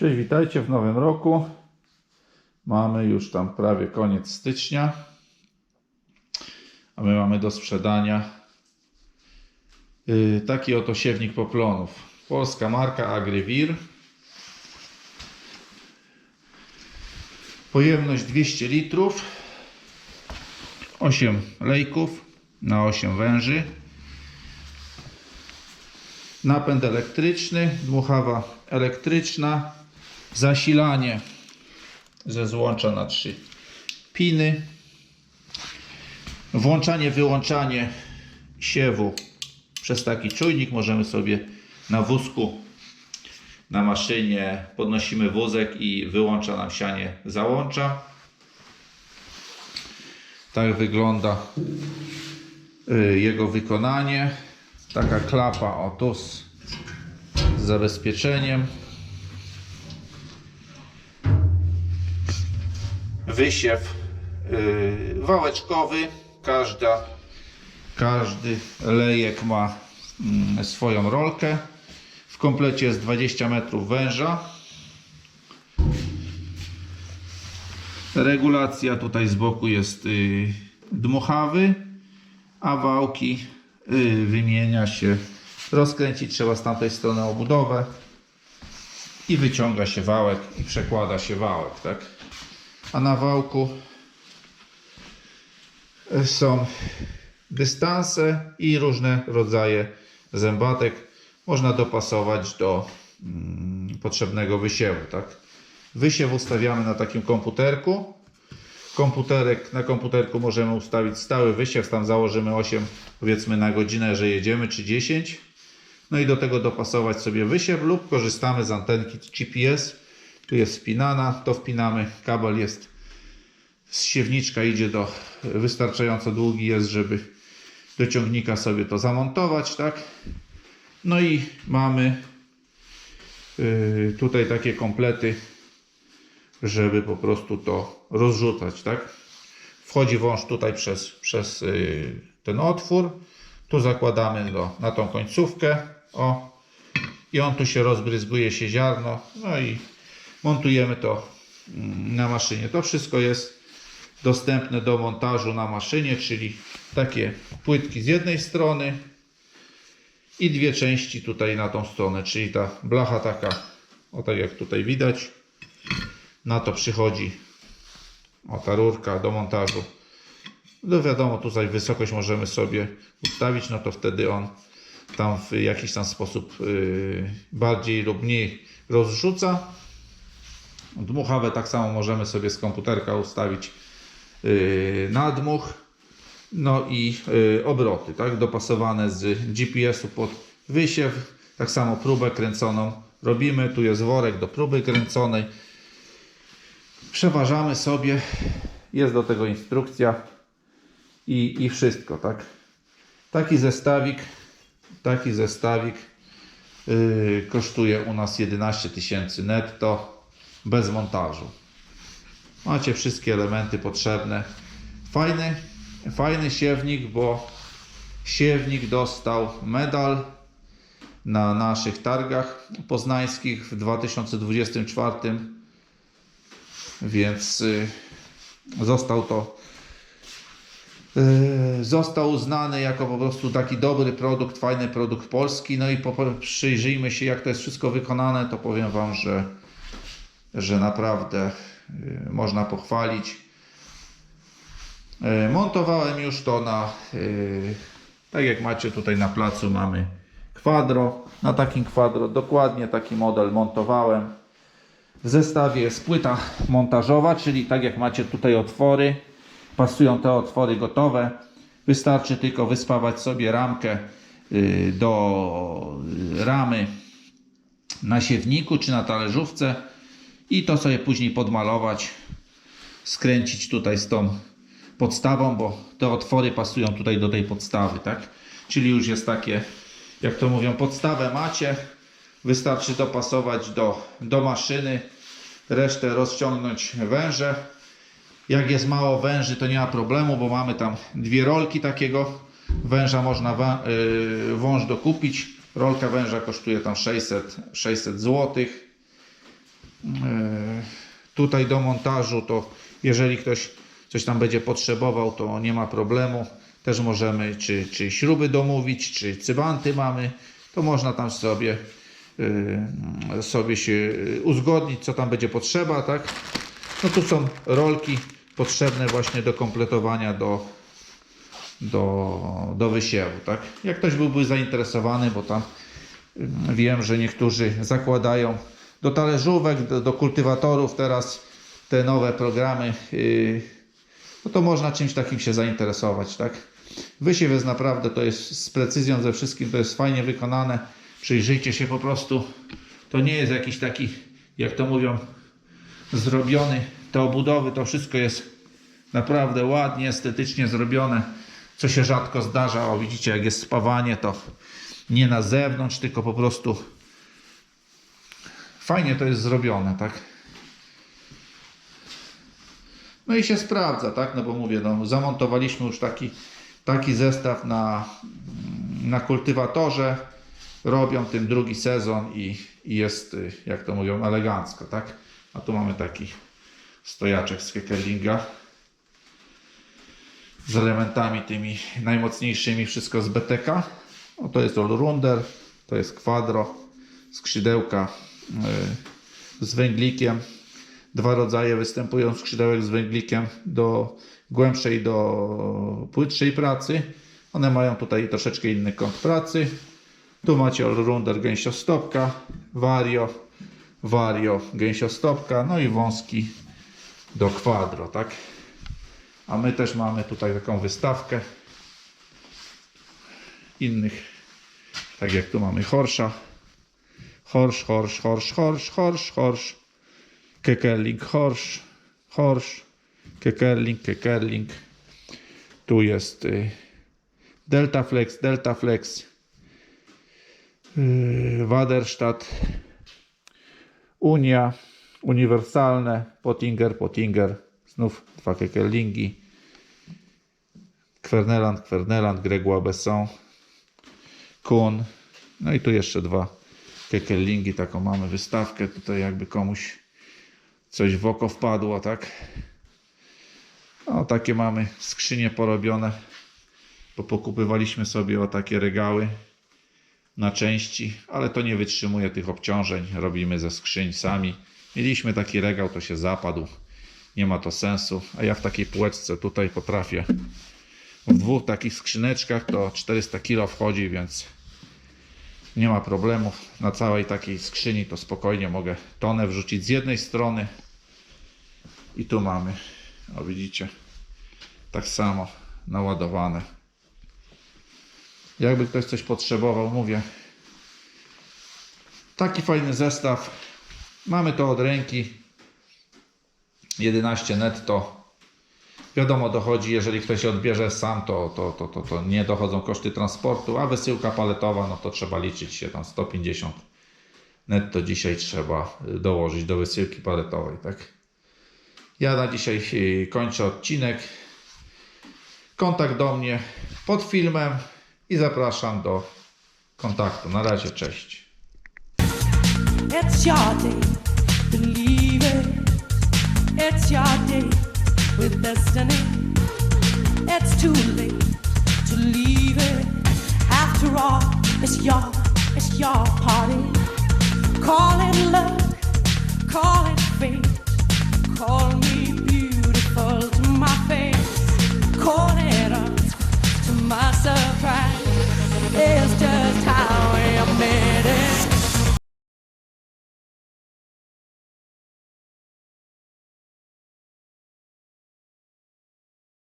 Cześć, witajcie w nowym roku. Mamy już tam prawie koniec stycznia. A my mamy do sprzedania yy, taki oto siewnik poplonów. Polska marka Agrivir. Pojemność 200 litrów. 8 lejków na 8 węży. Napęd elektryczny, dmuchawa elektryczna, zasilanie ze złącza na trzy piny, włączanie, wyłączanie siewu przez taki czujnik. Możemy sobie na wózku, na maszynie podnosimy wózek i wyłącza nam sianie załącza. Tak wygląda y, jego wykonanie. Taka klapa o tu z z zabezpieczeniem. Wysiew yy, wałeczkowy. Każda, każdy lejek ma mm, swoją rolkę. W komplecie jest 20 metrów węża. Regulacja tutaj z boku jest yy, dmuchawy, a wałki yy, wymienia się. Rozkręcić trzeba z tamtej strony obudowę i wyciąga się wałek i przekłada się wałek, tak? A na wałku y, są dystanse i różne rodzaje zębatek. Można dopasować do mm, potrzebnego wysiewu, tak? Wysiew ustawiamy na takim komputerku. Komputerek, na komputerku możemy ustawić stały wysiew, tam założymy 8 powiedzmy na godzinę, że jedziemy, czy 10. No i do tego dopasować sobie wysiew lub korzystamy z antenki GPS. Tu jest wpinana, to wpinamy, kabel jest z siewniczka idzie do, wystarczająco długi jest, żeby do ciągnika sobie to zamontować, tak? No i mamy yy, tutaj takie komplety, żeby po prostu to rozrzucać, tak? Wchodzi wąż tutaj przez, przez yy, ten otwór. Tu zakładamy go na tą końcówkę. O. I on tu się rozbryzguje się ziarno. No i montujemy to mm, na maszynie. To wszystko jest dostępne do montażu na maszynie, czyli takie płytki z jednej strony i dwie części tutaj na tą stronę, czyli ta blacha taka, o tak jak tutaj widać. Na to przychodzi o ta rurka do montażu. No wiadomo, tutaj wysokość możemy sobie ustawić, no to wtedy on tam w jakiś tam sposób yy, bardziej lub mniej rozrzuca. Dmuchawę tak samo możemy sobie z komputerka ustawić yy, na dmuch. No i yy, obroty, tak, dopasowane z GPS-u pod wysiew. Tak samo próbę kręconą robimy. Tu jest worek do próby kręconej. Przeważamy sobie. Jest do tego instrukcja i, i wszystko, tak? Taki zestawik, taki zestawik yy, kosztuje u nas 11 tysięcy netto bez montażu. Macie wszystkie elementy potrzebne. Fajny, fajny siewnik, bo siewnik dostał medal na naszych targach poznańskich w 2024, więc yy, został to Yy, został uznany jako po prostu taki dobry produkt, fajny produkt polski. No i przyjrzyjmy się, jak to jest wszystko wykonane, to powiem Wam, że, że naprawdę yy, można pochwalić. Yy, montowałem już to na, yy, tak jak macie tutaj na placu, mamy kwadro. Na takim kwadro dokładnie taki model montowałem. W zestawie jest płyta montażowa, czyli tak jak macie tutaj otwory pasują te otwory gotowe. Wystarczy tylko wyspawać sobie ramkę y, do ramy na siewniku czy na talerzówce i to sobie później podmalować, skręcić tutaj z tą podstawą, bo te otwory pasują tutaj do tej podstawy, tak? Czyli już jest takie, jak to mówią, podstawę macie, wystarczy dopasować do, do maszyny, resztę rozciągnąć węże jak jest mało węży, to nie ma problemu, bo mamy tam dwie rolki takiego węża. Można yy, wąż dokupić. Rolka węża kosztuje tam 600, 600 zł. Tutaj do montażu, to jeżeli ktoś coś tam będzie potrzebował, to nie ma problemu. Też możemy, czy, czy śruby domówić, czy cybanty mamy, to można tam sobie, y, sobie się y, uzgodnić, co tam będzie potrzeba, tak? No tu są rolki potrzebne właśnie do kompletowania do, do, do wysiewu, tak? Jak ktoś byłby zainteresowany, bo tam wiem, że niektórzy zakładają do talerzówek, do, do kultywatorów teraz te nowe programy, yy, no to można czymś takim się zainteresować, tak? Wysiew jest naprawdę, to jest z precyzją ze wszystkim, to jest fajnie wykonane. Przyjrzyjcie się po prostu. To nie jest jakiś taki, jak to mówią, zrobiony. Te obudowy, to wszystko jest naprawdę ładnie, estetycznie zrobione, co się rzadko zdarza. O, widzicie, jak jest spawanie, to nie na zewnątrz, tylko po prostu fajnie to jest zrobione, tak? No i się sprawdza, tak? No bo mówię, no, zamontowaliśmy już taki, taki zestaw na, na kultywatorze. Robią tym drugi sezon i, i jest, y, jak to mówią, elegancko, tak? A tu mamy taki stojaczek z Kekerlinga z elementami tymi najmocniejszymi, wszystko z BTK. No to jest allrounder, to jest quadro, skrzydełka z węglikiem. Dwa rodzaje występują skrzydełek z węglikiem do głębszej, do płytszej pracy. One mają tutaj troszeczkę inny kąt pracy. Tu macie allrounder gęsiostopka, vario, vario gęsiostopka, no i wąski do quadro, tak? A my też mamy tutaj taką wystawkę innych, tak jak tu mamy Horsza, Horsz, Horsz, Horsz, Horsz, Horsz, Horsz, Kekerling, Horsz, Horsz, Kekerling, Kekerling. Tu jest y, Delta Flex, Delta Flex, y, Waderstadt, Unia, uniwersalne, Pottinger, Pottinger, znów dwa Kekerlingi, Kwerneland, Kwerneland, Gregoire Besson, Kuhn, no i tu jeszcze dwa Kekerlingi, taką mamy wystawkę, tutaj jakby komuś coś w oko wpadło, tak? No takie mamy skrzynie porobione, bo pokupywaliśmy sobie o takie regały na części, ale to nie wytrzymuje tych obciążeń. Robimy ze skrzyń sami. Mieliśmy taki regał, to się zapadł. Nie ma to sensu. A ja w takiej półeczce tutaj potrafię. W dwóch takich skrzyneczkach to 400 kg wchodzi, więc nie ma problemu. Na całej takiej skrzyni to spokojnie mogę tonę wrzucić z jednej strony. I tu mamy, o widzicie, tak samo naładowane. Jakby ktoś coś potrzebował, mówię. Taki fajny zestaw. Mamy to od ręki. 11 netto. Wiadomo, dochodzi, jeżeli ktoś odbierze sam, to, to, to, to, to nie dochodzą koszty transportu, a wysyłka paletowa, no to trzeba liczyć się tam 150 netto dzisiaj trzeba dołożyć do wysyłki paletowej, tak? Ja na dzisiaj y, kończę odcinek. Kontakt do mnie pod filmem i zapraszam do kontaktu. Na razie, cześć. It's your day, believe it. It's your day with destiny. It's too late to leave it. After all, it's your, it's your party. Call it luck, call it fate, call me.